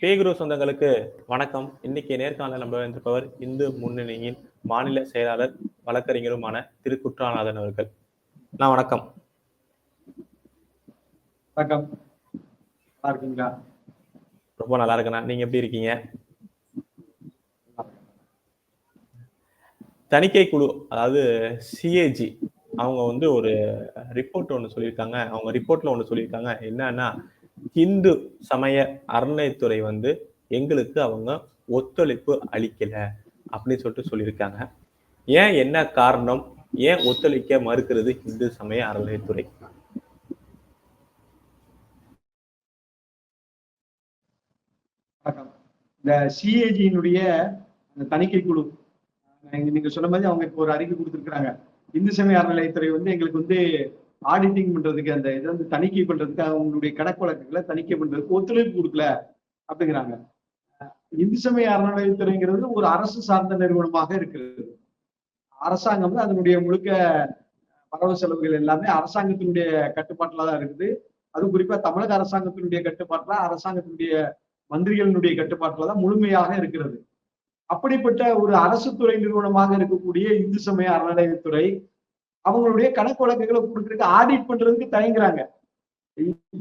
பேகுரு சொந்தங்களுக்கு வணக்கம். இன்னைக்கு நேர்காணல நம்ம வந்திருப்பவர் இந்து முன்னணியின் மாநில செயலாளர் வழக்கறிஞருமான திரு. குற்றாநாதன் அவர்கள். நான் வணக்கம். வணக்கம். இருக்கீங்களா? ரொம்ப நல்லா இருக்கேண்ணா நீங்க எப்படி இருக்கீங்க? தணிக்கை குழு அதாவது சிஏஜி அவங்க வந்து ஒரு ரிப்போர்ட் ஒன்று சொல்லியிருக்காங்க. அவங்க ரிப்போர்ட்ல ஒன்று சொல்லியிருக்காங்க. என்னன்னா இந்து சமய அறநிலைத்துறை வந்து எங்களுக்கு அவங்க ஒத்துழைப்பு அளிக்கல அப்படின்னு சொல்லிட்டு சொல்லியிருக்காங்க. ஏன் என்ன காரணம்? ஏன் ஒத்துழைக்க மறுக்கிறது இந்து சமய அறநிலைத்துறை இந்த சிஏஜியினுடைய தணிக்கை குழு நீங்க சொன்ன மாதிரி அவங்க இப்போ ஒரு அறிக்கை கொடுத்துருக்காங்க இந்து சமய அறநிலையத்துறை வந்து எங்களுக்கு வந்து ஆடிட்டிங் பண்றதுக்கு அந்த இதை வந்து தணிக்கை பண்றதுக்கு அவங்களுடைய கணக்கு வழக்குகளை தணிக்கை பண்றதுக்கு ஒத்துழைப்பு கொடுக்கல அப்படிங்கிறாங்க. இந்து சமய அறநிலையத்துறைங்கிறது ஒரு அரசு சார்ந்த நிறுவனமாக இருக்கிறது. அரசாங்கம் வந்து அதனுடைய முழுக்க வரவு செலவுகள் எல்லாமே அரசாங்கத்தினுடைய கட்டுப்பாட்டில தான் இருக்குது. அது குறிப்பா தமிழக அரசாங்கத்தினுடைய கட்டுப்பாட்டில் அரசாங்கத்தினுடைய மந்திரிகளினுடைய கட்டுப்பாட்டில் தான் முழுமையாக இருக்கிறது. அப்படிப்பட்ட ஒரு அரசு துறை நிறுவனமாக இருக்கக்கூடிய இந்து சமய அறநிலையத்துறை அவங்களுடைய கணக்கு வழக்குகளை கொடுக்கறதுக்கு ஆடிட் பண்றதுக்கு தயங்குறாங்க.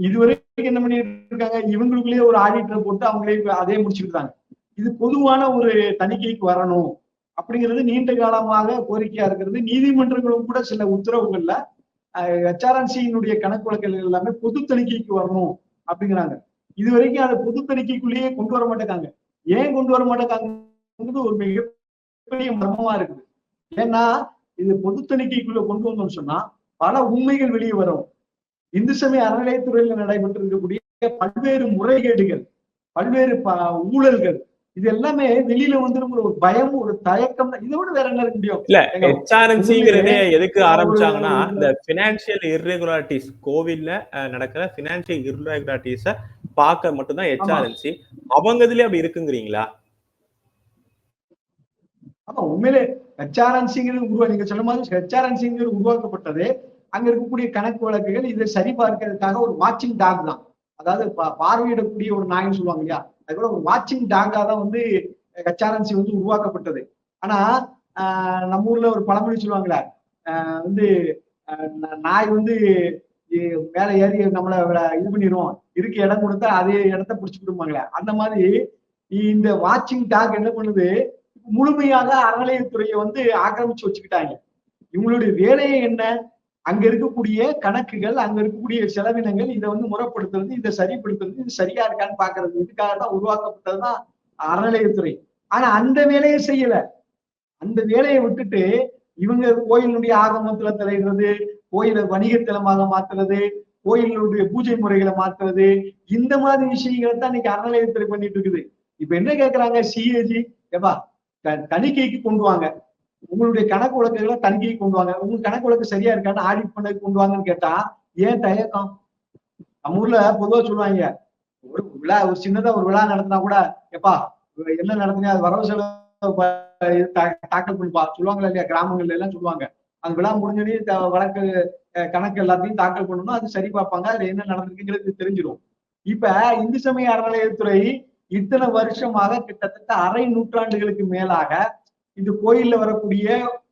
இதுவரைக்கும் என்ன பண்ணிட்டு இருக்காங்க இவங்களுக்குள்ளேயே ஒரு ஆடிட்டரை போட்டு அவங்களே அதே முடிச்சுக்கிட்டாங்க. இது பொதுவான ஒரு தணிக்கைக்கு வரணும். அப்படிங்கிறது நீண்ட காலமாக கோரிக்கையா இருக்கிறது. நீதிமன்றங்களும் கூட சில உத்தரவுகள்ல ஹெச்ஆர்என்சியினுடைய கணக்கு வழக்குகள் எல்லாமே பொது தணிக்கைக்கு வரணும் அப்படிங்கிறாங்க. இது வரைக்கும் அதை பொது தணிக்கைக்குள்ளேயே கொண்டு வர மாட்டேங்காங்க. ஏன் கொண்டு வர மாட்டேங்காங்கிறது ஒரு மிகப்பெரிய மர்மமா இருக்குது. ஏன்னா இது பொது தணிக்கைக்குள்ள கொண்டு வந்தோம்னு சொன்னா பல உண்மைகள் வெளியே வரும். இந்து சமய அறநிலையத்துறையில நடைபெற்று இருக்கக்கூடிய பல்வேறு முறைகேடுகள் பல்வேறு ஊழல்கள் இது எல்லாமே வெளியில வந்துருங்கிற ஒரு பயம் ஒரு தயக்கம். இதை விட வேற என்ன இருக்க முடியும்? இல்ல ஏங்க, ஹெச்ஆர்என்சிங்கிறதே எதுக்கு ஆரம்பிச்சாங்கன்னா இந்த பினான்சியல் இர்ரெகுலாரிட்டிஸ் கோவில்ல நடக்கிற பினான்சியல் இர்ரெகுலாரிட்டிஸ பார்க்க மட்டும்தான் ஹெச்ஆர்என்சி அவங்க இதுலயே அப்படி இருக்குங்கிறீங்களா? ஆமா உண்மையிலே ஹெச்ஆர்என்சிங்கிறது உருவா நீங்க சொன்ன மாதிரி ஹெச்ஆர்என்சிங்கிறது உருவாக்கப்பட்டது. அங்க இருக்கக்கூடிய கணக்கு வழக்குகள் இதை சரிபார்க்கிறதுக்காக ஒரு வாட்சிங் டாக் தான். அதாவது பார்வையிடக்கூடிய ஒரு நாய்னு சொல்லுவாங்க இல்லையா? அது கூட ஒரு வாட்சிங் டாகா தான் வந்து ஹெச்ஆர்என்சி வந்து உருவாக்கப்பட்டது. ஆனா ஆஹ் நம்ம ஊர்ல ஒரு பழமொழி சொல்லுவாங்களே வந்து நாய் வந்து வேலை மேல ஏறி நம்மளை இது பண்ணிரும். இருக்க இடம் கொடுத்தா அதே இடத்த பிடிச்சி விடுவாங்களே அந்த மாதிரி இந்த வாட்சிங் டாக் என்ன பண்ணுது? முழுமையாக அறநிலையத்துறையை வந்து ஆக்கிரமிச்சு வச்சுக்கிட்டாங்க. இவங்களுடைய வேலையை என்ன? அங்க இருக்கக்கூடிய கணக்குகள் அங்க இருக்கக்கூடிய செலவினங்கள் இதை வந்து முறைப்படுத்துறது இதை சரிப்படுத்துறது இது சரியா இருக்கான்னு பாக்குறது இதுக்காக தான் உருவாக்கப்பட்டதுதான் அறநிலையத்துறை. ஆனா அந்த வேலையை செய்யல. அந்த வேலையை விட்டுட்டு இவங்க கோயிலுடைய ஆகமத்துல தலையிடுறது கோயிலை வணிகத்தலமாக மாத்துறது கோயிலுடைய பூஜை முறைகளை மாத்துறது இந்த மாதிரி விஷயங்களை தான் இன்னைக்கு அறநிலையத்துறை பண்ணிட்டு இருக்குது. இப்ப என்ன கேக்குறாங்க? சிஏஜி ஏப்பா தணிக்கைக்கு கொண்டு வாங்க. உங்களுடைய கணக்கு வழக்குகளை தணிக்கைக்கு கொண்டு வாங்க. உங்க கணக்கு வழக்கு சரியா இருக்கான்னு ஆடிட் பண்ண கொண்டு வாங்கன்னு கேட்டா ஏன் தயக்கம்? நம்ம ஊர்ல பொதுவா சொல்லுவாங்க ஒரு விழா ஒரு சின்னதா ஒரு விழா நடத்தினா கூட எப்பா என்ன நடத்தினா அது வரவு செலவு தா- தாக்கல் பண்ணுப்பா. சொல்லுவாங்களா இல்லையா? கிராமங்கள்ல எல்லாம் சொல்லுவாங்க. அந்த விழா முடிஞ்சோடனே வழக்கு கணக்கு எல்லாத்தையும் தாக்கல் பண்ணணும் அது சரி பார்ப்பாங்க. அதுல என்ன நடந்திருக்குங்கிறது தெரிஞ்சிடும் இப்ப இந்து சமய அறநிலையத்துறை இத்தனை வருஷமாக கிட்டத்தட்ட அரை நூற்றாண்டுகளுக்கு மேலாக இந்த கோயில்ல வரக்கூடிய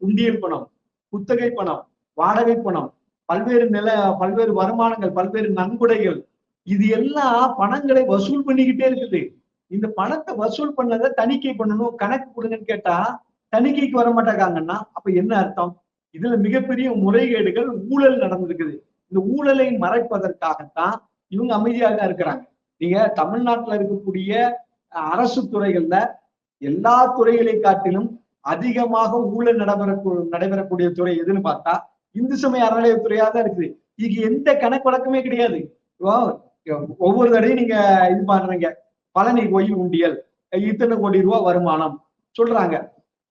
உண்டியல் பணம் குத்தகை பணம் வாடகை பணம் பல்வேறு நில பல்வேறு வருமானங்கள் பல்வேறு நன்கொடைகள் இது எல்லாம் பணங்களை வசூல் பண்ணிக்கிட்டே இருக்குது. இந்த பணத்தை வசூல் பண்ணதை தணிக்கை பண்ணணும் கணக்கு கொடுங்கன்னு கேட்டா தணிக்கைக்கு வர மாட்டேங்காங்கன்னா அப்ப என்ன அர்த்தம்? இதுல மிகப்பெரிய முறைகேடுகள் ஊழல் நடந்திருக்குது. இந்த ஊழலை மறைப்பதற்காகத்தான் இவங்க அமைதியாக இருக்கிறாங்க. நீங்க தமிழ்நாட்டுல இருக்கக்கூடிய அரசு துறைகள்ல எல்லா துறைகளை காட்டிலும் அதிகமாக ஊழல் நடைபெற நடைபெறக்கூடிய துறை எதுன்னு பார்த்தா இந்து சமய அறநிலையத்துறையா தான் இருக்குது. இதுக்கு எந்த கணக்கு வழக்கமே கிடையாது ஒவ்வொரு தடையும் நீங்க இது பண்றீங்க. பழனி கோயில் உண்டியல் இத்தனை கோடி ரூபாய் வருமானம் சொல்றாங்க.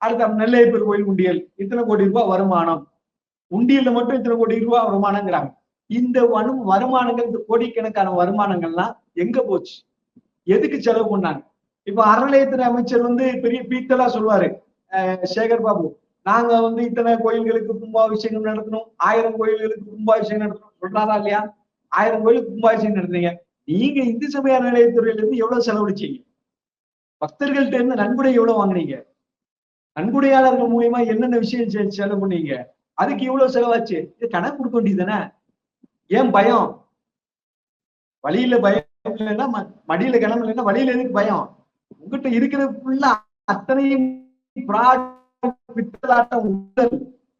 அடுத்த நெல்லையப்பர் கோயில் உண்டியல் இத்தனை கோடி ரூபாய் வருமானம். உண்டியல்ல மட்டும் இத்தனை கோடி ரூபாய் வருமானங்கிறாங்க. இந்த வரும் வருமானங்கள் இந்த கோடிக்கணக்கான வருமானங்கள்லாம் எங்க போச்சு? எதுக்கு செலவு பண்ணாங்க? இப்ப அறநிலையத்துறை அமைச்சர் வந்து பெரிய பீத்தலா சொல்லுவாரு அஹ் சேகர் பாபு நாங்க வந்து இத்தனை கோயில்களுக்கு கும்பாபிஷேகம் நடத்தணும் ஆயிரம் கோயில்களுக்கு கும்பாபிஷேகம் நடத்தணும். சொல்றாரா இல்லையா? ஆயிரம் கோயிலுக்கு கும்பாபிஷேகம் நடத்துறீங்க. நீங்க இந்து சமய அறநிலையத்துறையில இருந்து எவ்வளவு செலவழிச்சீங்க? பக்தர்கள்ட்ட இருந்து நன்கொடை எவ்வளவு வாங்குனீங்க? நன்கொடையாளர்கள் மூலியமா என்னென்ன விஷயம் செ- செலவு பண்ணீங்க? அதுக்கு இவ்வளவு செலவாச்சு. இது கணக்கு கொடுக்க வேண்டியது தானே? ஏன் பயம்? வழியில பயம் இல்லைன்னா மடியில கிளம்பு இல்லைன்னா வழியில எதுக்கு பயம்? உங்ககிட்ட இருக்கிறது ஃபுல்லா அத்தனையும் ஊழல்.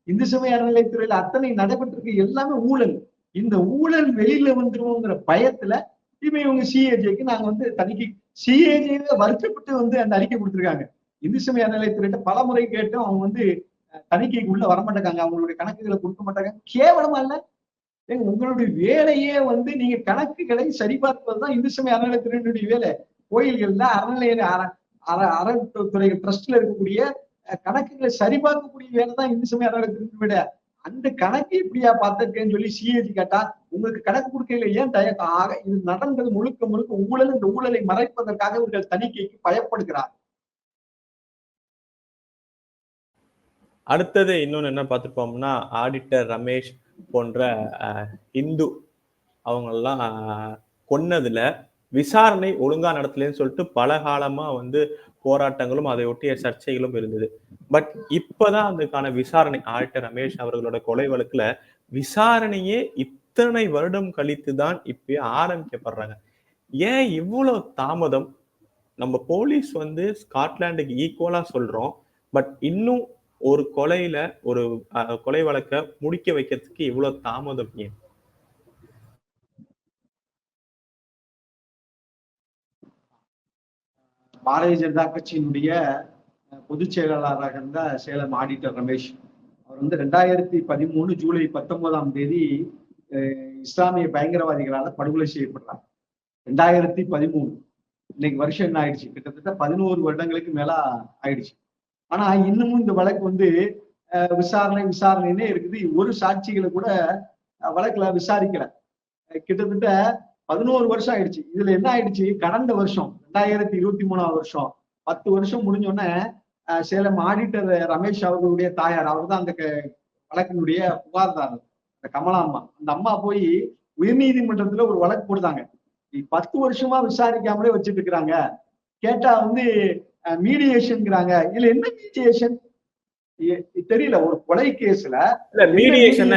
இந்து சமய அறநிலையத்துறையில அத்தனை நடைபெற்றிருக்கு. எல்லாமே ஊழல். இந்த ஊழல் வெளியில வந்துருவோங்கிற பயத்துல இப்ப இவங்க சிஏஜேக்கு நாங்க வந்து தணிக்கை சிஏஜே வருத்தப்பட்டு வந்து அந்த அறிக்கை கொடுத்திருக்காங்க. இந்து சமய அறநிலையத்துறையிட்ட பல முறை கேட்டும். அவங்க வந்து தணிக்கைக்கு உள்ள வர மாட்டாங்க அவங்களுடைய கணக்குகளை கொடுக்க மாட்டாங்க. கேவலமா இல்ல. உங்களுடைய வேலையே வந்து நீங்க கணக்குகளை சரிபார்ப்பதுதான் இந்து சமய அறநிலையத்துறையினுடைய வேலை. கோயில்கள்ல அறநிலைய அற- அற- அறத்துறை ட்ரஸ்ட்ல இருக்கக்கூடிய கணக்குகளை சரிபார்க்கக்கூடிய வேலை தான் இந்து சமய அறநிலையத்துறை விட அந்த கணக்கு இப்படியா பார்த்திருக்கேன்னு சொல்லி சிஏஜி கேட்டா உங்களுக்கு கணக்கு கொடுக்கல ஏன் தயக்கம் ஆக இது நடந்தது முழுக்க முழுக்க ஊழல் இந்த ஊழலை மறைப்பதற்காக இவர்கள் தணிக்கைக்கு பயப்படுகிறார் அடுத்தது இன்னொன்னு என்ன பார்த்துருப்போம்னா ஆடிட்டர் ரமேஷ் போன்ற இந்து அவங்களெல்லாம் கொன்னதுல விசாரணை ஒழுங்கா நடத்தலைன்னு சொல்லிட்டு பல காலமா வந்து போராட்டங்களும் அதை ஒட்டிய சர்ச்சைகளும் இருந்தது. பட் இப்பதான் அதுக்கான விசாரணை ஆல்டர் ரமேஷ் அவர்களோட கொலை வழக்குல விசாரணையே இத்தனை வருடம் கழித்து தான் இப்ப ஆரம்பிக்கப்படுறாங்க. ஏன் இவ்வளவு தாமதம்? நம்ம போலீஸ் வந்து ஸ்காட்லாண்டுக்கு ஈக்குவலா சொல்றோம். பட் இன்னும் ஒரு கொலையில ஒரு அஹ், கொலை வழக்க முடிக்க வைக்கிறதுக்கு இவ்வளவு தாமதம் ஏன்? பாரதிய ஜனதா கட்சியினுடைய பொதுச் செயலாளராக இருந்த சேலம் ஆடிட்டர் ரமேஷ் அவர் வந்து ரெண்டாயிரத்தி பதிமூணு ஜூலை பத்தொன்பதாம் தேதி அஹ், இஸ்லாமிய பயங்கரவாதிகளால படுகொலை செய்யப்படுறார் ரெண்டாயிரத்தி பதிமூணு. இன்னைக்கு வருஷம் என்ன ஆயிடுச்சு? கிட்டத்தட்ட பதினோரு வருடங்களுக்கு மேல ஆயிடுச்சு. ஆனா இன்னமும் இந்த வழக்கு வந்து விசாரணை விசாரணைன்னே இருக்குது. ஒரு சாட்சிகளை கூட வழக்குல விசாரிக்கல. கிட்டத்தட்ட பதினோரு வருஷம் ஆயிடுச்சு. இதுல என்ன ஆயிடுச்சு? கடந்த வருஷம் ரெண்டாயிரத்தி இருபத்தி மூணாவது வருஷம் பத்து வருஷம் முடிஞ்சோடனே சேலம் ஆடிட்டர் ரமேஷ் அவர்களுடைய தாயார் அவர் தான் அந்த க- வழக்கினுடைய புகார்தாரர் இந்த கமலா அம்மா. அந்த அம்மா போய் உயர்நீதிமன்றத்துல ஒரு வழக்கு போடுதாங்க. பத்து வருஷமா விசாரிக்காமலே வச்சுட்டு இருக்கிறாங்க. கேட்டா வந்து மீடியேஷன்ங்கிறாங்க இதுல என்ன மீடியேஷன் தெரியல. ஒரு கொலை கேஸ்ல இல்ல மீடியேஷன்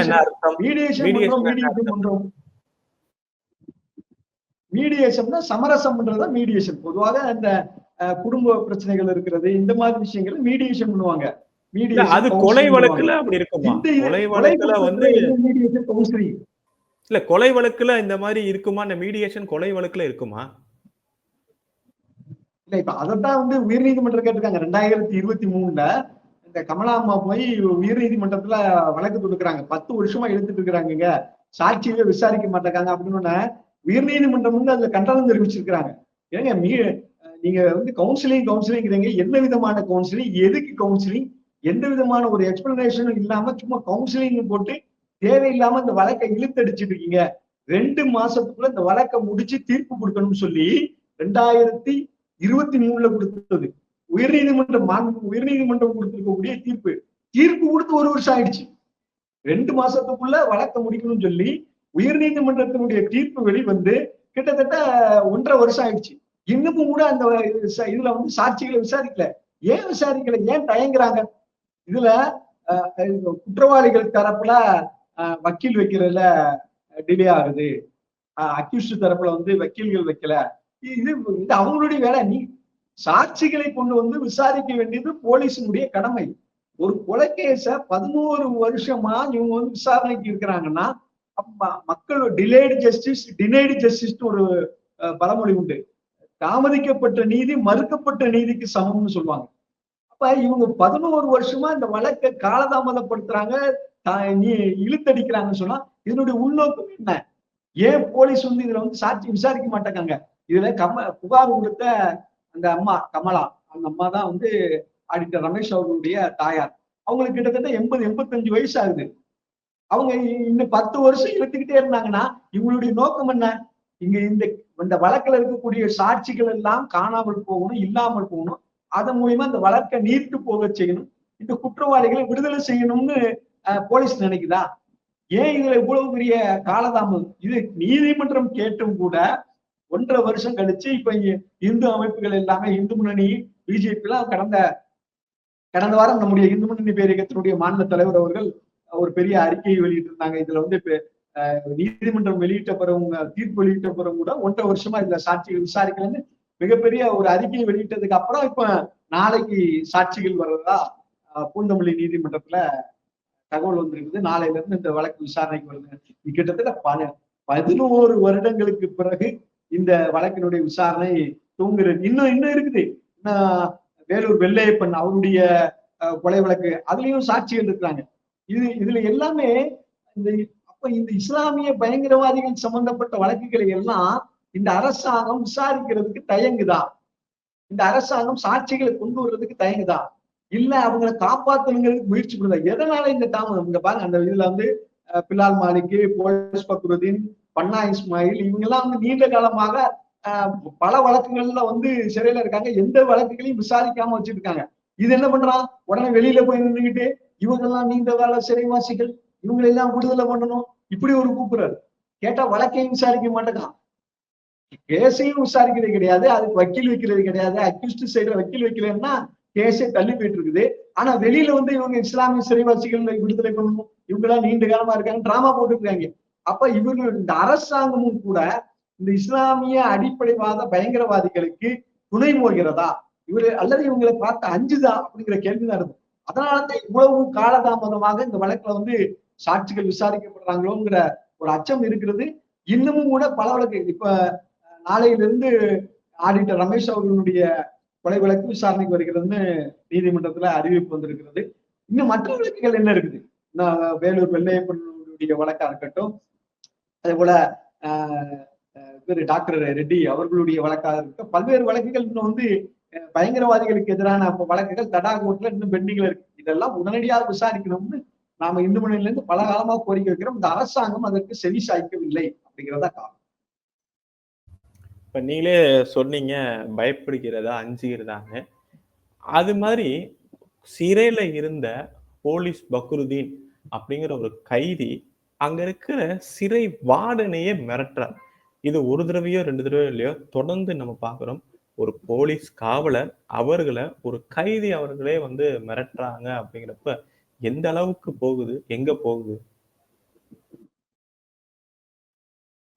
மீடியேஷன் மீடியேஷன்னா சமரசம் பண்றதுதான் மீடியேஷன் பொதுவாக அந்த குடும்ப பிரச்சனைகள் இருக்கிறது இந்த மாதிரி விஷயங்கள் மீடியேஷன் பண்ணுவாங்க. இல்ல மீடியேஷன் அது கொலை வழக்குல அப்படி இருக்குமா? கொலை கொலை வழக்குல வந்து இல்ல கொலை வழக்குல இந்த மாதிரி இருக்குமா? இந்த மீடியேஷன் கொலை வழக்குல இருக்குமா? இல்ல இப்ப அதைத்தான் வந்து உயர்நீதிமன்றம் கேட்டிருக்காங்க. ரெண்டாயிரத்தி இருபத்தி மூணுல இந்த கமலா அம்மா போய் உயர்நீதிமன்றத்துல வழக்கு தொடுக்கிறாங்க. பத்து வருஷமா எடுத்துட்டு இருக்கிறாங்க சாட்சியவே விசாரிக்க மாட்டேங்காங்க அப்படின்னு உயர்நீதிமன்றம் வந்து அதுல கண்டனம் தெரிவிச்சிருக்கிறாங்க. ஏங்க மீ நீங்க வந்து கவுன்சிலிங் கவுன்சிலிங்கிறீங்க என்ன விதமான கவுன்சிலிங் எதுக்கு கவுன்சிலிங் எந்த விதமான ஒரு எக்ஸ்பிளனேஷனும் இல்லாம சும்மா கவுன்சிலிங் போட்டு தேவையில்லாம இந்த வழக்கை இழுத்தடிச்சிட்டு இருக்கீங்க. ரெண்டு மாசத்துக்குள்ள இந்த வழக்கை முடிச்சு தீர்ப்பு கொடுக்கணும்னு சொல்லி ரெண்டாயிரத்தி இருபத்தி மூணுல கொடுத்தது. உயர்நீதிமன்றம் மாண்பு உயர்நீதிமன்றம் கொடுத்திருக்கக்கூடிய தீர்ப்பு. தீர்ப்பு கொடுத்து ஒரு வருஷம் ஆயிடுச்சு. ரெண்டு மாசத்துக்குள்ள வழக்க முடிக்கணும்னு சொல்லி உயர்நீதிமன்றத்தினுடைய தீர்ப்பு வெளிவந்து கிட்டத்தட்ட ஒன்றரை வருஷம் ஆயிடுச்சு. இன்னமும் கூட அந்த இதுல வந்து சாட்சிகளை விசாரிக்கல. ஏன் விசாரிக்கல? ஏன் தயங்குறாங்க? இதுல குற்றவாளிகள் தரப்புல வக்கீல் வைக்கிறதுல டிலே ஆகுது. அக்யூஸ்ட் தரப்புல வந்து வக்கீல்கள் வைக்கல. இது இது அவங்களுடைய வேலை. நீ சாட்சிகளை கொண்டு வந்து விசாரிக்க வேண்டியது போலீஸினுடைய கடமை. ஒரு கொலைகேச பதினோரு வருஷமா இவங்க வந்து விசாரணைக்கு இருக்கிறாங்கன்னா அப்ப மக்கள் டிலேடு ஜஸ்டிஸ் டினைடு ஜஸ்டிஸ் ஒரு பழமொழி உண்டு. தாமதிக்கப்பட்ட நீதி மறுக்கப்பட்ட நீதிக்கு சமம்னு சொல்லுவாங்க. அப்ப இவங்க பதினோரு வருஷமா இந்த வழக்கை காலதாமதப்படுத்துறாங்க தா- நீ இழுத்தடிக்கிறாங்கன்னு சொன்னா இதனுடைய உள்நோக்கம் என்ன? ஏன் போலீஸ் வந்து இதுல வந்து சாட்சி விசாரிக்க மாட்டேங்காங்க? இதுல கம புகார் கொடுத்த அந்த அம்மா கமலா. அந்த அம்மா தான் வந்து ஆடிட்டர் ரமேஷ் அவர்களுடைய தாயார். அவங்களுக்கு கிட்டத்தட்ட எண்பது எண்பத்தஞ்சு வயசு ஆகுது. அவங்க இன்னும் பத்து வருஷம் இழுத்துக்கிட்டே இருந்தாங்கன்னா இவங்களுடைய நோக்கம் என்ன? இங்க இந்த இந்த வழக்குல இருக்கக்கூடிய சாட்சிகள் எல்லாம் காணாமல் போகணும் இல்லாமல் போகணும். அதன் மூலியமா இந்த வழக்கை நீர்த்து போக செய்யணும். இந்த குற்றவாளிகளை விடுதலை செய்யணும்னு போலீஸ் நினைக்குதா? ஏன் இதுல இவ்வளவு பெரிய காலதாமதம்? இது நீதிமன்றம் கேட்டும் கூட ஒன்றரை வருஷம் கழிச்சு இப்ப இங்க இந்து அமைப்புகள் எல்லாமே இந்து முன்னணி பிஜேபி எல்லாம் கடந்த கடந்த வாரம் நம்முடைய இந்து முன்னணி பேரியக்கத்தினுடைய மாநில தலைவர் அவர்கள் ஒரு பெரிய அறிக்கையை வெளியிட்டிருந்தாங்க. இதுல வந்து இப்ப நீதிமன்றம் வெளியிட்ட பிறகு தீர்ப்பு வெளியிட்ட பிறகு கூட ஒன்றரை வருஷமா இதுல சாட்சிகள் விசாரிக்கலன்னு மிகப்பெரிய ஒரு அறிக்கையை வெளியிட்டதுக்கு அப்புறம் இப்ப நாளைக்கு சாட்சிகள் வர்றதா அஹ், பூந்தமல்லி நீதிமன்றத்துல தகவல் வந்திருக்குது. நாளையில இருந்து இந்த வழக்கு விசாரணைக்கு வருது. கிட்டத்தட்ட பல பதினோரு வருடங்களுக்கு பிறகு இந்த வழக்கினுடைய விசாரணை தூங்குறது இன்னும் இன்னும் இருக்குது. வேலூர் வெள்ளையப்பன் அவருடைய அஹ், கொலை வழக்கு அதுலயும் சாட்சிகள் இருக்கிறாங்க இது இதுல எல்லாமே இந்த அப்ப இந்த இஸ்லாமிய பயங்கரவாதிகள் சம்பந்தப்பட்ட வழக்குகளை எல்லாம் இந்த அரசாங்கம் விசாரிக்கிறதுக்கு தயங்குதா? இந்த அரசாங்கம் சாட்சிகளை கொண்டு வர்றதுக்கு தயங்குதா? இல்ல அவங்களை காப்பாத்தணுங்கிறதுக்கு முயற்சி பண்ணுதா? எதனால இந்த தாமதம்? இங்க பாருங்க அந்த இதுல வந்து பிலால் மாலிக்கு போலீஸ் பக்ருதீன் பன்னா இஸ்மாயில் இவங்க எல்லாம் வந்து நீண்ட காலமாக பல வழக்குகள்ல வந்து சிறையில இருக்காங்க. எந்த வழக்குகளையும் விசாரிக்காம வச்சிருக்காங்க. இது என்ன பண்றான்? உடனே வெளியில போய் நின்றுகிட்டு இவங்கெல்லாம் நீண்ட கால சிறைவாசிகள். இவங்களை எல்லாம் விடுதலை பண்ணணும். இப்படி ஒரு கூப்பிடுறாரு. கேட்டா வழக்கையும் விசாரிக்க மாட்டேங்கான் கேஸையும் விசாரிக்கிறது கிடையாது. அதுக்கு வக்கீல் வைக்கிறது கிடையாது. அக்யூஸ்ட் சைடுல வக்கீல் வைக்கலன்னா கேஸே தள்ளி போயிட்டு இருக்குது ஆனா வெளியில வந்து இவங்க இஸ்லாமிய சிறைவாசிகள் விடுதலை பண்ணணும். இவங்க எல்லாம் நீண்ட காலமா இருக்காங்க. டிராமா போட்டுருக்காங்க. அப்ப இவர்கள் இந்த அரசாங்கமும் கூட இந்த இஸ்லாமிய அடிப்படைவாத பயங்கரவாதிகளுக்கு துணை போகிறதா? இவரு அல்லது இவங்களை பார்த்து அஞ்சுதா? அப்படிங்கிற கேள்விதான் இருக்கும் அதனாலதான் இவ்வளவு காலதாமதமாக இந்த வழக்குல வந்து சாட்சிகள் விசாரிக்கப்படுறாங்களோங்கிற ஒரு அச்சம் இருக்கிறது. இன்னமும் கூட பல வழக்கு இப்ப நாளையிலிருந்து ஆடிட்டர் ரமேஷ் அவர்களுடைய கொலை வழக்கு விசாரணைக்கு வருகிறதுன்னு நீதிமன்றத்துல அறிவிப்பு வந்திருக்கிறது. இன்னும் மற்ற வழக்குகள் என்ன இருக்குது? வேலூர் வெள்ளையப்பன் வெள்ளையப்பனுடைய வழக்கா இருக்கட்டும். அதே போல ஆஹ் டாக்டர் ரெட்டி அவர்களுடைய வழக்காக இருக்கட்டும். பல்வேறு வழக்குகள் இன்னும் வந்து பயங்கரவாதிகளுக்கு எதிரான வழக்குகள் தடா கோர்ட்ல இன்னும் பெண்டிங்ல இருக்கு. இதெல்லாம் உடனடியாக விசாரிக்கணும்னு நாம இந்து மணில இருந்து பல காலமா கோரிக்கை வைக்கிறோம். இந்த அரசாங்கம் அதற்கு செவி சாய்க்கவில்லை அப்படிங்கிறதா காரணம். இப்ப நீங்களே சொன்னீங்க பயப்படுகிறதா அஞ்சுகிறதான்னு. அது மாதிரி சிறையில இருந்த போலீஸ் பக்ருதீன் அப்படிங்கிற ஒரு கைதி அங்க இருக்கிற சிறை வார்டனையே மிரட்டுறார். இது ஒரு தடவையோ ரெண்டு தடவையோ இல்லையோ தொடர்ந்து நம்ம பாக்குறோம் ஒரு போலீஸ் காவலர் அவர்களை ஒரு கைதி அவர்களே வந்து மிரட்டுறாங்க அப்படிங்கிறப்ப எந்த அளவுக்கு போகுது? எங்க போகுது?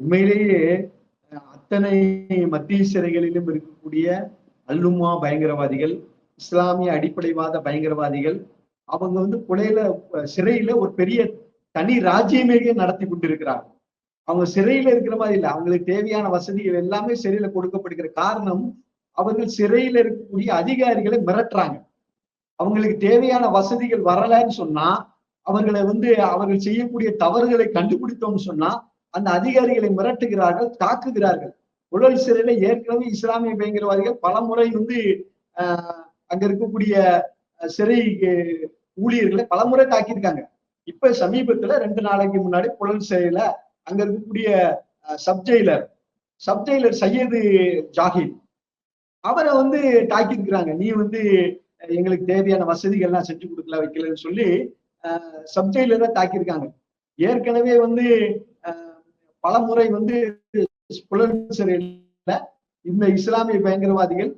உண்மையிலேயே அத்தனை மத்திய சிறைகளிலும் இருக்கக்கூடிய அல்லுமா பயங்கரவாதிகள் இஸ்லாமிய அடிப்படைவாத பயங்கரவாதிகள் அவங்க வந்து புலையில சிறையில ஒரு பெரிய தனி ராஜ்யமே நடத்தி கொண்டிருக்கிறாங்க. அவங்க சிறையில இருக்கிற மாதிரி இல்லை. அவங்களுக்கு தேவையான வசதிகள் எல்லாமே சிறையில கொடுக்கப்படுகிற காரணம் அவர்கள் சிறையில இருக்கக்கூடிய அதிகாரிகளை மிரட்டுறாங்க. அவங்களுக்கு தேவையான வசதிகள் வரலைன்னு சொன்னா அவர்களை வந்து அவர்கள் செய்யக்கூடிய தவறுகளை கண்டுபிடித்தோம்னு சொன்னா அந்த அதிகாரிகளை மிரட்டுகிறார்கள் தாக்குகிறார்கள். உடல் சிறையில ஏற்கனவே இஸ்லாமிய பயங்கரவாதிகள் பல முறை வந்து ஆஹ் அங்க இருக்கக்கூடிய சிறை ஊழியர்களை பலமுறை தாக்கியிருக்காங்க. இப்ப சமீபத்துல ரெண்டு நாளைக்கு முன்னாடி புலன் சிறையில அங்க இருக்கக்கூடிய சப் ஜெயிலர் சையது ஜாகிர் அவரை வந்து தாக்கியிருக்கிறாங்க. நீ வந்து எங்களுக்கு தேவையான வசதிகள் எல்லாம் செஞ்சு கொடுக்கல வைக்கலன்னு சொல்லி சப்ஜெயிலரை தாக்கியிருக்காங்க. ஏற்கனவே வந்து பல முறை வந்து புலன் சிறையில இந்த இஸ்லாமிய பயங்கரவாதிகள்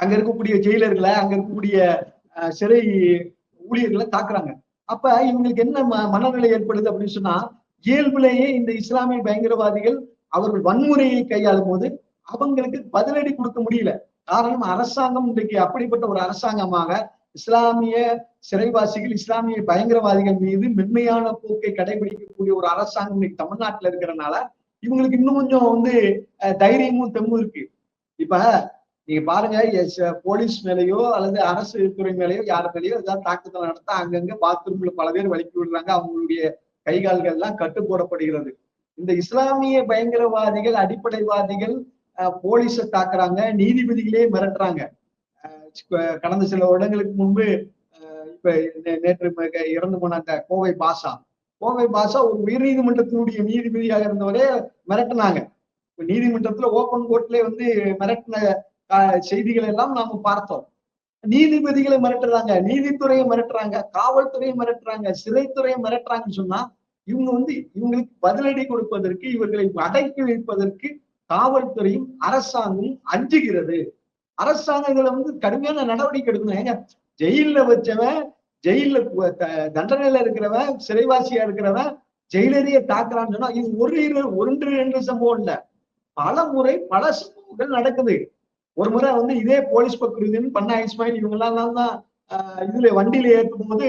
அங்க இருக்கக்கூடிய ஜெயிலர்களை அங்க இருக்கக்கூடிய சிறை ஊழியர்களை தாக்குறாங்க. அப்ப இவங்களுக்கு என்ன ம- மனநிலை ஏற்படுது அப்படின்னு சொன்னா இயல்புலேயே இந்த இஸ்லாமிய பயங்கரவாதிகள் அவர்கள் வன்முறையை கையாளும் போது அவங்களுக்கு பதிலடி கொடுக்க முடியல. காரணம் அரசாங்கம் இன்றைக்கு அப்படிப்பட்ட ஒரு அரசாங்கமாக இஸ்லாமிய சிறைவாசிகள் இஸ்லாமிய பயங்கரவாதிகள் மீது மென்மையான போக்கை கடைபிடிக்கக்கூடிய ஒரு அரசாங்கம் இன்னைக்கு தமிழ்நாட்டுல இருக்கிறனால இவங்களுக்கு இன்னும் கொஞ்சம் வந்து அஹ், தைரியமும் தெம்பும் இருக்கு. இப்ப நீங்க பாருங்க எஸ், போலீஸ் மேலேயோ அல்லது அரசு துறை மேலேயோ யார் மேலேயோ ஏதாவது தாக்குதல் நடத்த அங்கங்க பாத்ரூம்ல பல பேர் வலிக்கி விடுறாங்க. அவங்களுடைய கை கால்கள் எல்லாம் கட்டு போடப்படுகிறது. இந்த இஸ்லாமிய பயங்கரவாதிகள் அடிப்படைவாதிகள் போலீஸை தாக்குறாங்க. நீதிபதிகளே மிரட்டுறாங்க. கடந்த சில வருடங்களுக்கு முன்பு இப்ப நேற்று இறந்து போன அந்த கோவை பாஷா கோவை பாஷா ஒரு உயர் நீதிமன்றத்தினுடைய நீதிபதியாக இருந்தவரே மிரட்டினாங்க. நீதிமன்றத்துல ஓபன் கோர்ட்லயே வந்து மிரட்டின செய்திகள் எல்லாம் நாம பார்த்தோம். நீதிபதிகளை மிரட்டுறாங்க நீதித்துறையை மிரட்டுறாங்க காவல்துறையை மிரட்டுறாங்க சிறைத்துறையை மிரட்டுறாங்கன்னு சொன்னா இவங்க வந்து இவங்களுக்கு பதிலடி கொடுப்பதற்கு இவர்களை அடக்கி வைப்பதற்கு காவல்துறையும் அரசாங்கமும் அஞ்சுகிறது. அரசாங்கம் இதுல வந்து கடுமையான நடவடிக்கை எடுக்கணும். ஏங்க ஜெயில்ல வச்சவன் ஜெயில்ல த- தண்டனையில இருக்கிறவன் சிறைவாசியா இருக்கிறவன் ஜெயிலரையே தாக்குறான்னு சொன்னா இது ஒரு இரு- ஒன்று ரெண்டு சம்பவம் இல்ல. பல முறை பல சம்பவங்கள் நடக்குது. ஒரு முறை வந்து இதே போலீஸ் பக்ருதீன் பண்ணா இஸ்மாயில் இவங்கெல்லாம் தான் ஆஹ், இதுல வண்டியில ஏற்றும் போது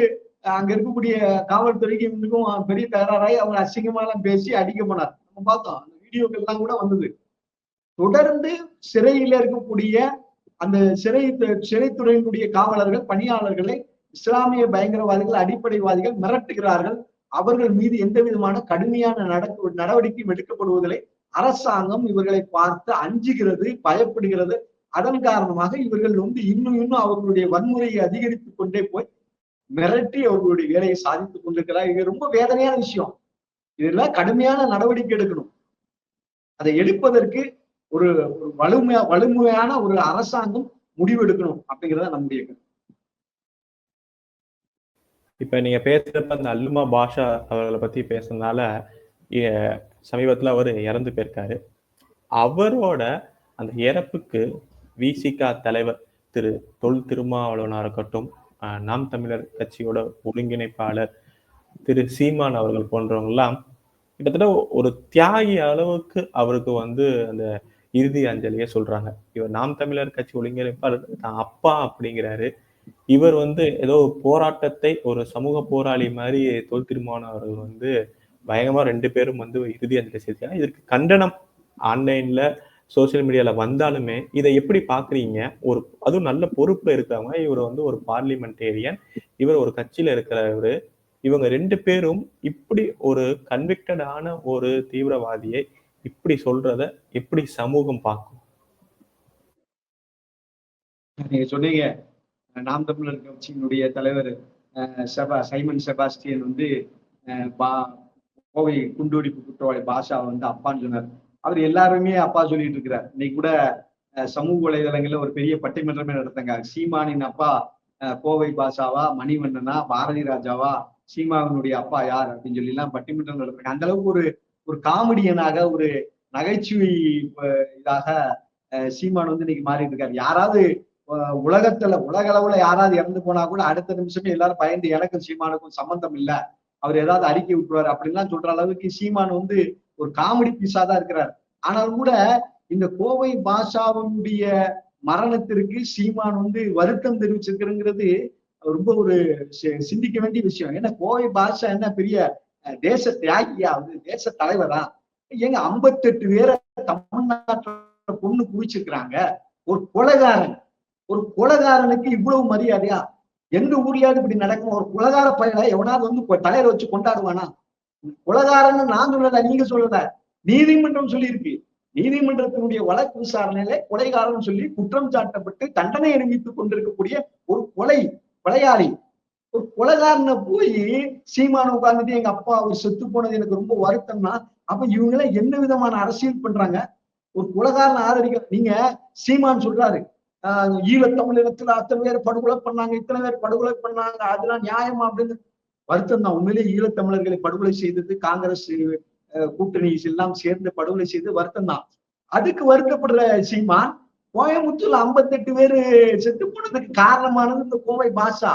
அங்க இருக்கக்கூடிய காவல்துறைக்கு இவங்களுக்கும் பெரிய தகராறாய் அவங்க அசிங்கமா எல்லாம் பேசி அடிக்க போனார். நம்ம பார்த்தோம். அந்த வீடியோக்கள் எல்லாம் கூட வந்தது. தொடர்ந்து சிறையில இருக்கக்கூடிய அந்த சிறை சிறைத்துறையினுடைய காவலர்கள் பணியாளர்களை இஸ்லாமிய பயங்கரவாதிகள் அடிப்படைவாதிகள் மிரட்டுகிறார்கள். அவர்கள் மீது எந்த விதமான கடுமையான நடக்கு நடவடிக்கையும் எடுக்கப்படுவதில்லை. அரசாங்கம் இவர்களை பார்த்து அஞ்சுகிறது பயப்படுகிறது. அதன் காரணமாக இவர்கள் வந்து இன்னும் இன்னும் அவர்களுடைய வன்முறையை அதிகரித்துக் கொண்டே போய் மிரட்டி அவர்களுடைய வேலையை சாதித்துக் கொண்டிருக்கிறார். இது ரொம்ப வேதனையான விஷயம். இதெல்லாம் கடுமையான நடவடிக்கை எடுக்கணும். அதை எடுப்பதற்கு ஒரு ஒரு வலிமையா வலிமையான ஒரு அரசாங்கம் முடிவெடுக்கணும் அப்படிங்கிறத நம்முடைய இப்ப நீங்க பேசுறப்ப அந்த அல்லுமா பாஷா அவர்களை பத்தி பேசுனதுனால சமீபத்துல அவர் இறந்து போயிருக்காரு. அவரோட அந்த இறப்புக்கு விசிகா தலைவர் திரு தொல் திருமாவளவனாக இருக்கட்டும் நாம் தமிழர் கட்சியோட ஒருங்கிணைப்பாளர் திரு சீமான் அவர்கள் போன்றவங்கெல்லாம் கிட்டத்தட்ட ஒரு தியாகி அளவுக்கு அவருக்கு வந்து அந்த இறுதி அஞ்சலியை சொல்றாங்க. இவர் நாம் தமிழர் கட்சி ஒருங்கிணைப்பாளர் தான் அப்பா அப்படிங்கிறாரு. இவர் வந்து ஏதோ போராட்டத்தை ஒரு சமூக போராளி மாதிரி தொல் திருமாவளவன் அவர்கள் வந்து பயங்கரமா ரெண்டு பேரும் வந்து இறுதி அஞ்சலி செலுத்தினாங்க இதற்கு கண்டனம் ஆன்லைன்ல சோசியல் மீடியால வந்தாலுமே இதை எப்படி பாக்குறீங்க? ஒரு அதுவும் நல்ல பொறுப்புல இருக்கிறவங்க இவர் வந்து ஒரு பார்லிமெண்டேரியன் இவர் ஒரு கட்சியில இருக்கிறவரு இவங்க ரெண்டு பேரும் இப்படி ஒரு கன்விக்டடான ஒரு தீவிரவாதியை இப்படி சொல்றத எப்படி சமூகம் பார்க்கும்? நீங்க சொன்னீங்க. நாம் தமிழர் கட்சியினுடைய தலைவர் செபா சைமன் செபாஸ்டியன் வந்து அஹ், பா- கோவை குண்டுவெடிப்பு குற்றவாளி பாஷா வந்து அப்பான்னு சொன்னார் அவர் எல்லாருமே அப்பா சொல்லிட்டு இருக்கிறார். இன்னைக்கு கூட சமூக வலைதளங்கள்ல ஒரு பெரிய பட்டிமன்றமே நடத்தாங்க சீமானின் அப்பா அஹ், கோவை பாஷாவா மணிவண்ணனா பாரதி ராஜாவா சீமாவினுடைய அப்பா யார் அப்படின்னு சொல்லி எல்லாம் பட்டிமன்றம் நடத்தாங்க அந்த அளவுக்கு ஒரு ஒரு காமெடியனாக ஒரு நகைச்சுவை இதாக அஹ், சீமான் வந்து இன்னைக்கு மாறிட்டு இருக்காரு. யாராவது உலகத்துல உலக அளவுல யாராவது இறந்து போனா கூட அடுத்த நிமிஷமே எல்லாரும் பயந்து எனக்கும் சீமானுக்கும் சம்பந்தம் இல்ல. அவர் ஏதாவது அறிக்கை விட்டுருவாரு அப்படின்லாம் சொல்ற அளவுக்கு சீமான் வந்து ஒரு காமெடி பீஸா தான் இருக்கிறார். ஆனாலும் கூட இந்த கோவை பாஷாவுடைய மரணத்திற்கு சீமான் வந்து வருத்தம் தெரிவிச்சிருக்கிறங்கிறது ரொம்ப ஒரு சி- சிந்திக்க வேண்டிய விஷயம். ஏன்னா கோவை பாஷா என்ன பெரிய அஹ், தேச தியாகியா? வந்து தேச தலைவரா? ஏங்க ஐம்பத்தெட்டு பேரை தமிழ்நாட்டுல பொண்ணு குவிச்சிருக்கிறாங்க. ஒரு கொலகாரன். ஒரு கொலகாரனுக்கு இவ்வளவு மரியாதையா? எங்க ஊர்லயாவது இப்படி நடக்கும்? ஒரு குலகார பையனை எவனாவது வந்து கொ- வச்சு கொண்டாடுவானா? குலகாரன்னு நான் சொல்லல நீங்க சொல்லல. நீதிமன்றம் சொல்லியிருக்கு. நீதிமன்றத்தினுடைய வழக்கு விசாரணையில கொலைகாரன் சொல்லி குற்றம் சாட்டப்பட்டு தண்டனை அனுபவித்துக் கொண்டிருக்கக்கூடிய ஒரு கொலை கொலையாளி. ஒரு கொலைகாரனை போய் சீமான உட்கார்ந்துட்டு எங்க அப்பா அவர் செத்து போனது எனக்கு ரொம்ப வருத்தம்னா அப்ப இவங்க எல்லாம் என்ன விதமான அரசியல் பண்றாங்க? ஒரு குலகாரனை ஆதரிக்க நீங்க சீமான் சொல்றாரு. ஆஹ் ஈழத்தமிழினத்துல அத்தனை பேர் படுகொலை பண்ணாங்க இத்தனை பேர் படுகொலை பண்ணாங்க அதெல்லாம் நியாயமா அப்படின்னு வருத்தம் தான். உண்மையிலேயே ஈழத்தமிழர்களை படுகொலை செய்தது காங்கிரஸ் கூட்டணி எல்லாம் சேர்ந்து படுகொலை செய்து வருத்தம் தான். அதுக்கு வருத்தப்படுற சீமான் கோயம்புத்தூர்ல ஐம்பத்தெட்டு பேரு செத்து போனதுக்கு காரணமானது இந்த கோவை பாஷா.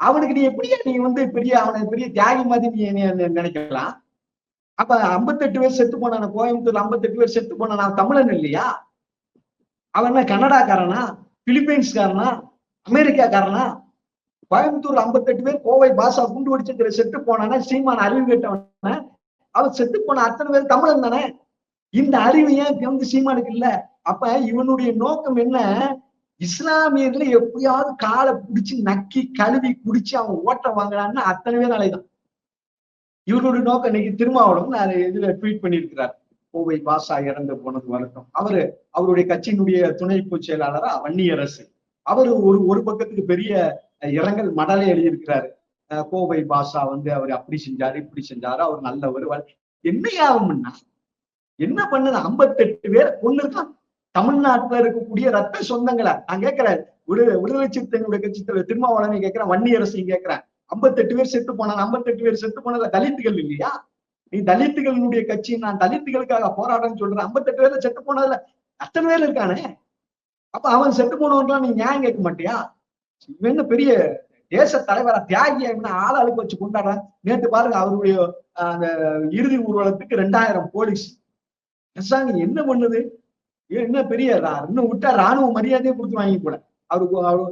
அவனுக்கு நீ எப்படியா நீ வந்து பெரிய அவனை பெரிய தியாகி மாதிரி நீ நினைக்கலாம்? அப்ப ஐம்பத்தெட்டு பேர் செத்து போனான கோயம்புத்தூர்ல ஐம்பத்தெட்டு பேர் செத்து போனான் நான் தமிழன் இல்லையா? அவன் என்ன கனடாக்காரனா பிலிப்பைன்ஸ்காரனா அமெரிக்காக்காரனா? கோயம்புத்தூர்ல ஐம்பத்தெட்டு பேர் கோவை பாஷா குண்டு வெடிச்சுக்கிற செத்து போனானே சீமான் அறிவு கேட்டவன? அவன் செத்து போன அத்தனை பேர் தமிழன் தானே? இந்த அறிவு ஏன் இப்ப வந்து சீமானுக்கு இல்ல? அப்ப இவனுடைய நோக்கம் என்ன? இஸ்லாமியர்ல எப்படியாவது காலை பிடிச்சு நக்கி கழுவி குடிச்சு அவன் ஓட்ட வாங்குறான்னு அத்தனை பேர் அலைதான். இவருடைய நோக்கம் இன்னைக்கு திருமாவளவன் நான் இதுல ட்வீட் பண்ணியிருக்கிறார். கோவை பாஷா இறந்து போனது வருத்தம் அவரு அவருடைய கட்சியினுடைய துணை பொதுச் செயலாளரா வன்னியரசு. அவர் ஒரு ஒரு பக்கத்துக்கு பெரிய இரங்கல் மடலை எழுதியிருக்கிறாரு. அஹ், கோவை பாஷா வந்து அவர் அப்படி செஞ்சாரு இப்படி செஞ்சாரு அவர் நல்லவர் வ- என்ன ஆகும்னா என்ன பண்ணுது? ஐம்பத்தெட்டு பேர் கொண்டுதான் தமிழ்நாட்டுல இருக்கக்கூடிய ரத்த சொந்தங்களை. நான் கேட்கிறேன் விடு விடுதலை சிறுத்தைகளுடைய கட்சி தலைவர் திருமாவளவனை கேட்கிறேன் வன்னியரசையும் கேட்கிறேன். ஐம்பத்தெட்டு பேர் செத்து போனாங்க ஐம்பத்தெட்டு பேர் செத்து போனதுல தலித்துகள் இல்லையா? நீ தலித்துகளினுடைய கட்சி நான் தலித்துகளுக்காக போராட்டம்னு சொல்றேன் ஐம்பத்தெட்டு பேர்ல செத்து போனதுல அத்தனை பேர் இருக்கானே? அப்ப அவன் செத்து போனவன்லாம் நீ நியாயம் கேட்க மாட்டியா? இவன் என்ன பெரிய தேச தலைவரா தியாகியா ஆள் அழுக்கு வச்சு கொண்டாடுறான் நேத்து பாருங்க அவருடைய அந்த இறுதி ஊர்வலத்துக்கு ரெண்டாயிரம் போலீஸ். அரசாங்கம் என்ன பண்ணுது? என்ன பெரிய இன்னும் விட்டா ராணுவ மரியாதையை கொடுத்து வாங்கி கூட அவருக்கு அவரு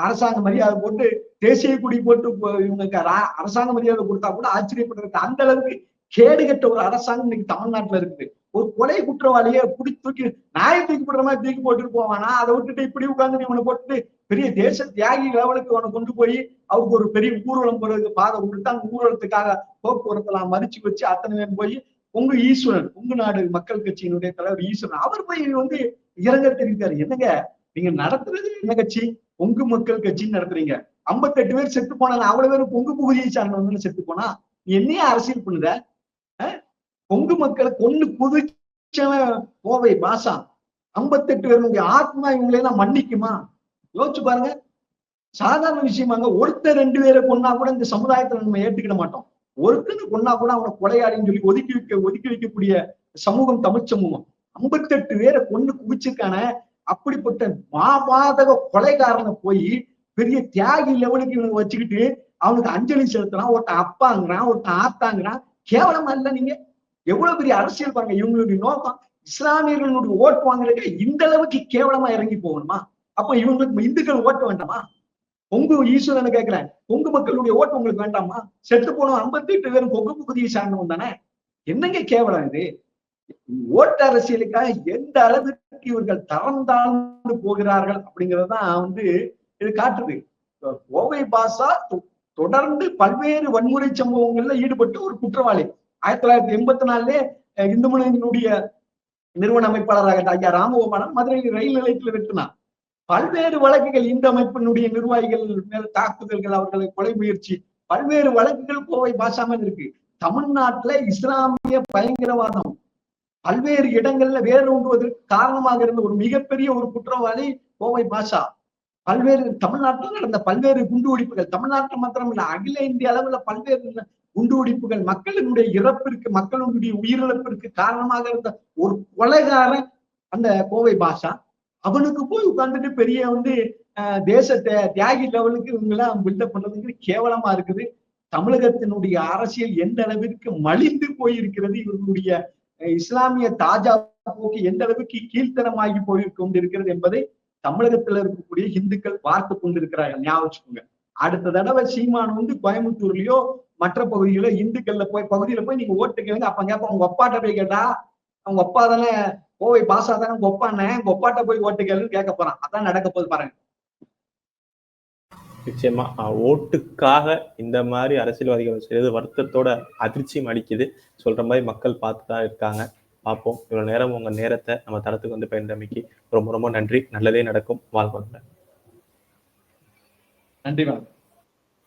அரசாங்க மரியாதை போட்டு தேசிய குடி போட்டு இவங்க ரா- அரசாங்க மரியாதை கொடுத்தா கூட ஆச்சரியப்படுறது அந்த அளவுக்கு கேடுகட்ட ஒரு அரசாங்கம் இன்னைக்கு தமிழ்நாட்டுல இருக்குது. ஒரு கொலை குற்றவாளியை புடி தூக்கி நாயை தூக்கி போடுற மாதிரி தூக்கி போட்டுட்டு போவானா? அதை விட்டுட்டு இப்படி உட்கார்ந்து இவனை போட்டுட்டு பெரிய தேச தியாகி லெவலுக்கு அவனை கொண்டு போய் அவருக்கு ஒரு பெரிய ஊர்வலம் போறதுக்கு பாதை விட்டுட்டு அந்த ஊர்வலத்துக்காக போக்குவரத்தெல்லாம் மறிச்சு வச்சு அத்தனை பேர் போய் உங்க ஈஸ்வரன் உங்க நாடு மக்கள் கட்சியினுடைய தலைவர் ஈஸ்வரன் அவர் போய் வந்து இறங்க தெரிவித்தாரு. என்னங்க? நீங்க நடத்துறது என்ன கட்சி? பொங்கு மக்கள் கட்சின்னு நடத்துறீங்க. ஐம்பத்தெட்டு பேர் செத்து போனாங்க அவ்வளவு பேரும் பொங்கு பகுதியை சார்ந்தவங்க செத்து போனா? நீ என்னைய அரசியல் பண்ணுத கொங்கு மக்களை கொண்டு குதிச்சவன் கோவை பாசா ஐம்பத்தெட்டு பேருடைய ஆத்மா இவங்களை எல்லாம் மன்னிக்குமா? யோசிச்சு பாருங்க. சாதாரண விஷயமாங்க ஒருத்தர் ரெண்டு பேரை கொண்டா கூட இந்த சமுதாயத்துல நம்ம ஏத்துக்கிட மாட்டோம். ஒருத்தனை கொண்டா கூட அவனை கொலையாடின்னு சொல்லி ஒதுக்கி வைக்க ஒதுக்கி வைக்கக்கூடிய சமூகம் தமிழ் சமூகம். ஐம்பத்தெட்டு பேரை கொண்டு குவிச்சிருக்கான அப்படிப்பட்ட மாபாதக கொலைகாரனை போய் பெரிய தியாகி லெவலுக்கு இவனுக்கு வச்சுக்கிட்டு அவனுக்கு அஞ்சலி செலுத்துறான் ஒருத்தன் அப்பாங்கிறான் ஒருத்தன் ஆத்தாங்கிறான். கேவலமா இல்ல நீங்க? எவ்வளவு பெரிய அரசியல் பாருங்க இவங்களுடைய நோக்கம் இஸ்லாமியர்களுடைய ஓட்டு வாங்குறதுக்கு இந்த அளவுக்கு கேவலமா இறங்கி போகணுமா? அப்ப இவங்களுக்கு இந்துக்கள் ஓட்டு வேண்டாமா? பொங்கு ஈஸ்வரன் கேட்கிறேன் பொங்கு மக்களுடைய ஓட்டு உங்களுக்கு வேண்டாமா? செத்து போனோம் ஐம்பத்தி எட்டு பேரும் பொங்கு பகுதியை சார்ந்தவன் தானே? என்னங்க கேவலம் இது? ஓட்டு அரசியலுக்காக எந்த அளவுக்கு இவர்கள் தரம் தாழ்ந்து போகிறார்கள் அப்படிங்கறதுதான் வந்து இது காட்டுது. கோவை பாசா தொ- தொடர்ந்து பல்வேறு வன்முறை சம்பவங்கள்ல ஈடுபட்டு ஒரு குற்றவாளி. ஆயிரத்தி தொள்ளாயிரத்தி எண்பத்தி நாலுலே இந்து முன்னணியினுடைய நிறுவன அமைப்பாளராக ஐயா ராமகோபாலன் மதுரை ரயில் நிலையத்தில் வெட்டினார் பல்வேறு வழக்குகள் இந்த அமைப்பினுடைய நிர்வாகிகள் மேல் தாக்குதல்கள் அவர்களை கொலை முயற்சி பல்வேறு வழக்குகள் கோவை பாசாமல் இருக்கு. தமிழ்நாட்டுல இஸ்லாமிய பயங்கரவாதம் பல்வேறு இடங்கள்ல வேரூன்றுவதற்கு காரணமாக இருந்த ஒரு மிகப்பெரிய ஒரு குற்றவாளி கோவை பாஷா பல்வேறு தமிழ்நாட்டில் நடந்த பல்வேறு குண்டு வெடிப்புகள் தமிழ்நாட்டில் மாத்திரம் அகில இந்திய அளவுல பல்வேறு குண்டு வெடிப்புகள் மக்களினுடைய இறப்பிற்கு மக்களுடைய உயிரிழப்பிற்கு காரணமாக இருந்த ஒரு கொலைகாரன் அந்த கோவை பாஷா அவனுக்கு போய் உட்கார்ந்துட்டு பெரிய வந்து தேச தியாகி லெவலுக்கு இவங்க எல்லாம் பில்டப் பண்றதுங்கிறது கேவலமா இருக்குது. தமிழகத்தினுடைய அரசியல் எந்த அளவிற்கு மலிந்து போயிருக்கிறது இவர்களுடைய இஸ்லாமிய தாஜா போக்கு எந்த அளவுக்கு கீழ்த்தனமாகி போய் கொண்டிருக்கிறது என்பதை தமிழகத்துல இருக்கக்கூடிய இந்துக்கள் பார்த்து கொண்டிருக்கிறார்கள். ஞாபகம் வச்சுக்கோங்க. அடுத்த தடவை சீமான் வந்து கோயம்புத்தூர்லயோ மற்ற பகுதிகளோ இந்துக்கள்ல போய் பகுதியில போய் நீங்க ஓட்டு கேளுங்க. அப்ப கேப்ப உங்க அப்பாட்ட போய் கேட்டா? அவங்க அப்பா தானே கோவை பாசா தானே உங்க ஒப்பானே உங்க அப்பாட்ட போய் ஓட்டு கேளுன்னு கேட்க போறான். அதான் நடக்க போது பாருங்க. நிச்சயமா ஓட்டுக்காக இந்த மாதிரி அரசியல்வாதிகள் செய்யறது வருத்தத்தோட அதிர்ச்சியும் அடிக்குது சொல்ற மாதிரி மக்கள் பார்த்து தான் இருக்காங்க. பார்ப்போம். இவ்வளோ நேரம் உங்க நேரத்தை நம்ம தரத்துக்கு வந்து பயந்தமைக்கு ரொம்ப ரொம்ப நன்றி. நல்லதே நடக்கும். வாழ்வாங்க நன்றி மேம்